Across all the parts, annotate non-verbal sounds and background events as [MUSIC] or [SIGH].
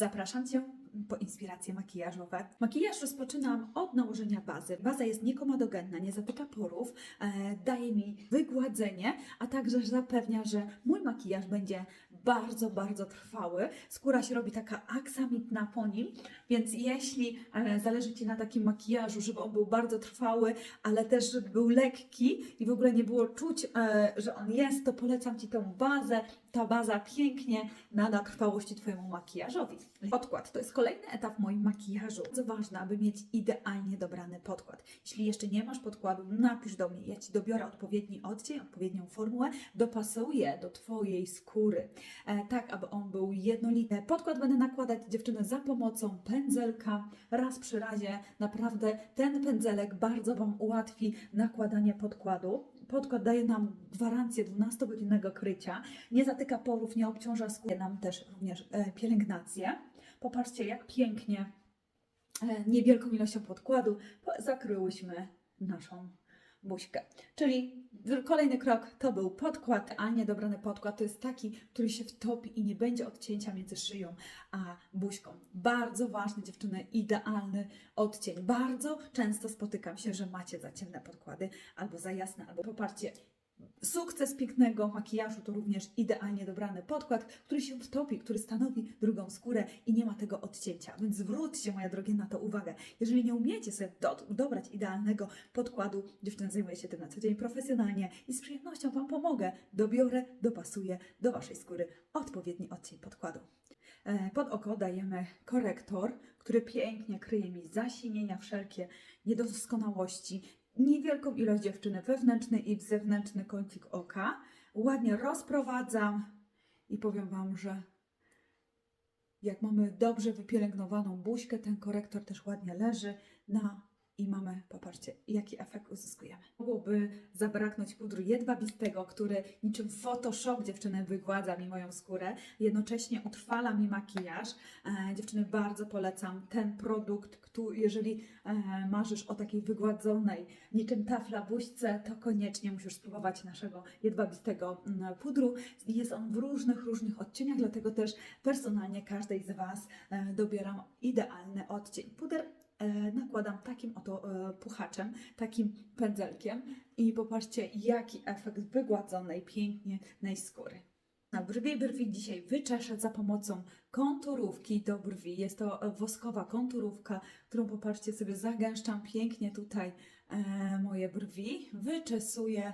Zapraszam Cię po inspiracje makijażowe. Makijaż rozpoczynam od nałożenia bazy. Baza jest niekomadogenna, nie zatyka porów, e, daje mi wygładzenie, a także zapewnia, że mój makijaż będzie bardzo, bardzo trwały. Skóra się robi taka aksamitna po nim, więc jeśli e, zależy Ci na takim makijażu, żeby on był bardzo trwały, ale też żeby był lekki i w ogóle nie było czuć, e, że on jest, to polecam Ci tą bazę. Ta baza pięknie nada trwałości Twojemu makijażowi. Podkład to jest kolejny etap w moim makijażu. Bardzo ważne, aby mieć idealnie dobrany podkład. Jeśli jeszcze nie masz podkładu, napisz do mnie. Ja Ci dobiorę odpowiedni odcień, odpowiednią formułę, dopasuję do Twojej skóry, tak aby on był jednolity. Podkład będę nakładać dziewczyny za pomocą pędzelka. Raz przy razie naprawdę ten pędzelek bardzo Wam ułatwi nakładanie podkładu. Podkład daje nam gwarancję 12-godzinnego krycia, nie zatyka porów, nie obciąża skóry, nam też również e, pielęgnację. Popatrzcie, jak pięknie e, niewielką ilością podkładu po- zakryłyśmy naszą buźkę. Czyli kolejny krok to był podkład. Idealnie dobrany podkład to jest taki, który się wtopi i nie będzie odcięcia między szyją a buźką. Bardzo ważny, dziewczyny, idealny odcień. Bardzo często spotykam się, że macie za ciemne podkłady albo za jasne, albo popatrzcie. Sukces pięknego makijażu to również idealnie dobrany podkład, który się wtopi, który stanowi drugą skórę i nie ma tego odcięcia. Więc zwróćcie, moja drogie, na to uwagę. Jeżeli nie umiecie sobie do, dobrać idealnego podkładu, dziewczyny zajmuję się tym na co dzień profesjonalnie i z przyjemnością Wam pomogę. Dobiorę, dopasuję do Waszej skóry odpowiedni odcień podkładu. E, Pod oko dajemy korektor, który pięknie kryje mi zasinienia, wszelkie niedoskonałości, niewielką ilość dziewczyny, wewnętrzny i zewnętrzny kącik oka. Ładnie rozprowadzam i powiem Wam, że jak mamy dobrze wypielęgnowaną buźkę, ten korektor też ładnie leży na i mamy, popatrzcie, jaki efekt uzyskujemy. Mogłoby zabraknąć pudru jedwabistego, który niczym Photoshop dziewczyny wygładza mi moją skórę, jednocześnie utrwala mi makijaż. E, dziewczyny, bardzo polecam ten produkt, który, jeżeli e, marzysz o takiej wygładzonej, niczym tafla buźce, to koniecznie musisz spróbować naszego jedwabistego mm, pudru. Jest on w różnych, różnych odcieniach, dlatego też personalnie każdej z Was e, dobieram idealny odcień. Puder nakładam takim oto e, puchaczem, takim pędzelkiem i popatrzcie, jaki efekt wygładzonej, pięknej skóry. Na brwi brwi dzisiaj wyczeszę za pomocą konturówki do brwi. Jest to e, woskowa konturówka, którą popatrzcie sobie zagęszczam pięknie tutaj e, moje brwi. Wyczesuję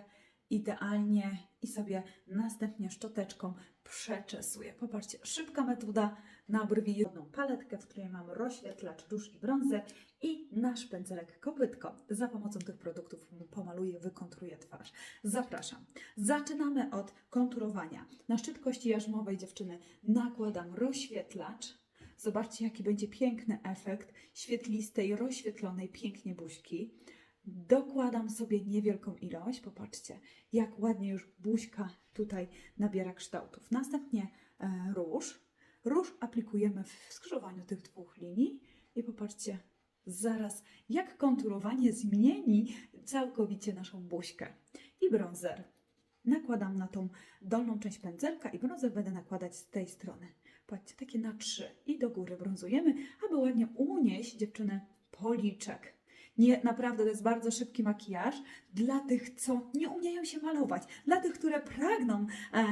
idealnie i sobie następnie szczoteczką przeczesuję. Popatrzcie, szybka metoda na brwi. Jedną paletkę, w której mam rozświetlacz, róż i brązer i nasz pędzelek kopytko. Za pomocą tych produktów pomaluję, wykontruję twarz. Zapraszam. Zaczynamy od konturowania. Na szczyt jarzmowej dziewczyny nakładam rozświetlacz. Zobaczcie, jaki będzie piękny efekt świetlistej, rozświetlonej pięknie buźki. Dokładam sobie niewielką ilość. Popatrzcie, jak ładnie już buźka tutaj nabiera kształtów. Następnie e, róż. Róż aplikujemy w skrzyżowaniu tych dwóch linii i popatrzcie zaraz, jak konturowanie zmieni całkowicie naszą buźkę. I bronzer. Nakładam na tą dolną część pędzelka i bronzer będę nakładać z tej strony. Patrzcie, takie na trzy. I do góry brązujemy, aby ładnie unieść dziewczynę policzek. Nie, naprawdę to jest bardzo szybki makijaż dla tych, co nie umieją się malować, dla tych, które pragną e,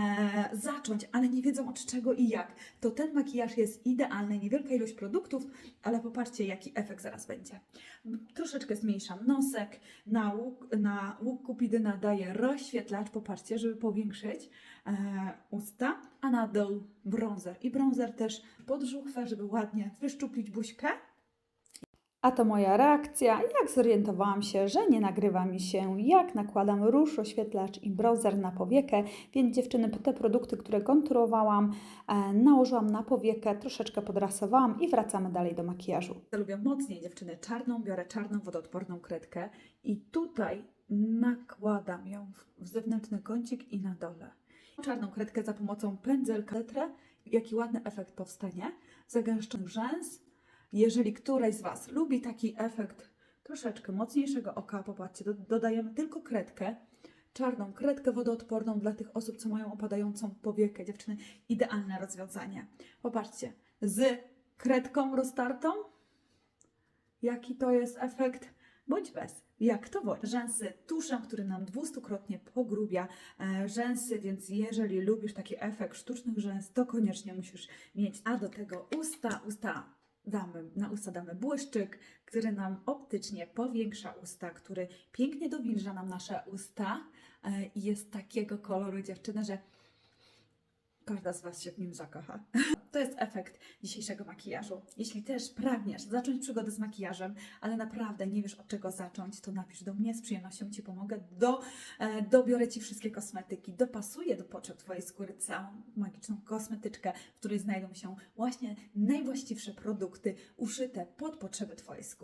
zacząć, ale nie wiedzą od czego i jak. To ten makijaż jest idealny, niewielka ilość produktów, ale popatrzcie, jaki efekt zaraz będzie. Troszeczkę zmniejszam nosek, na łuk, na łuk kupidyna daję rozświetlacz, popatrzcie, żeby powiększyć e, usta, a na dół bronzer. I bronzer też pod żuchwę, żeby ładnie wyszczuplić buźkę. A to moja reakcja, jak zorientowałam się, że nie nagrywa mi się, jak nakładam róż, oświetlacz i browser na powiekę, więc dziewczyny, te produkty, które konturowałam, e, nałożyłam na powiekę, troszeczkę podrasowałam i wracamy dalej do makijażu. Ja lubię mocniej dziewczyny czarną, biorę czarną wodoodporną kredkę i tutaj nakładam ją w- zewnętrzny kącik i na dole. Czarną kredkę za pomocą pędzelka letrę, jaki ładny efekt powstanie. Zagęszczony rzęs. Jeżeli któraś z Was lubi taki efekt troszeczkę mocniejszego oka, popatrzcie, do, dodajemy tylko kredkę, czarną kredkę wodoodporną dla tych osób, co mają opadającą powiekę. Dziewczyny, idealne rozwiązanie. Popatrzcie, z kredką roztartą? Jaki to jest efekt? Bądź bez. Jak to woli. Rzęsy tuszem, który nam dwustukrotnie pogrubia e, rzęsy, więc jeżeli lubisz taki efekt sztucznych rzęs, to koniecznie musisz mieć. A do tego usta, usta damy, na usta damy błyszczyk, który nam optycznie powiększa usta, który pięknie dowilża nam nasze usta e, i jest takiego koloru dziewczyny, że każda z Was się w nim zakocha. [LAUGHS] To jest efekt dzisiejszego makijażu. Jeśli też pragniesz zacząć przygodę z makijażem, ale naprawdę nie wiesz od czego zacząć, to napisz do mnie, z przyjemnością Ci pomogę. Do, e, dobiorę Ci wszystkie kosmetyki, dopasuję do potrzeb Twojej skóry całą magiczną kosmetyczkę, w której znajdą się właśnie najwłaściwsze produkty uszyte pod potrzeby Twojej skóry.